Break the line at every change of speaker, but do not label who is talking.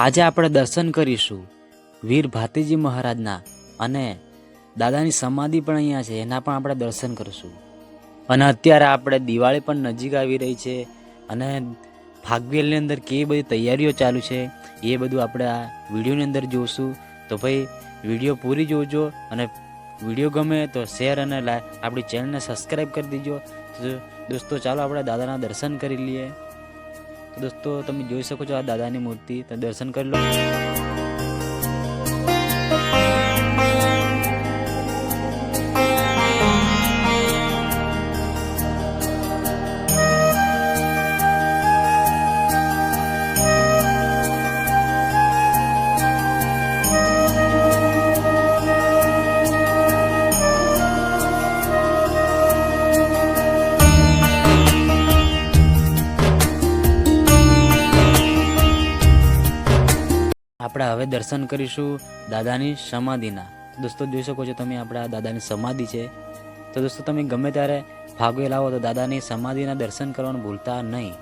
આજે આપણે દર્શન કરીશું વીર ભાતીજી મહારાજના અને દાદાની સમાધિ પણ અહીંયા છે, એના પણ આપણે દર્શન કરીશું. અને અત્યારે આપણે દિવાળી પણ નજીક આવી રહી છે અને ફાગવેલની અંદર કેવી બધી તૈયારીઓ ચાલુ છે, એ બધું આપણે આ વિડીયોની અંદર જોઈશું તો ભાઈ, વીડિયો પૂરી જોજો અને વીડિયો ગમે તો શેર અને આપણી ચેનલને સબસ્ક્રાઈબ કરી દીજો. દોસ્તો, ચાલો આપણે દાદાના દર્શન કરી લઈએ. દોસ્તો તમે જોઈ શકો છો આ દાદાની મૂર્તિ. તો દર્શન કરી લો. આપણે હવે દર્શન કરીશું દાદાની સમાધિના. દોસ્તો, જોઈ શકો છો તમે આપણા દાદાની સમાધિ છે. તો દોસ્તો, તમે ગમે ત્યારે ફાગવેલ લાવો તો દાદાની સમાધિના દર્શન કરવાનું ભૂલતા નહીં.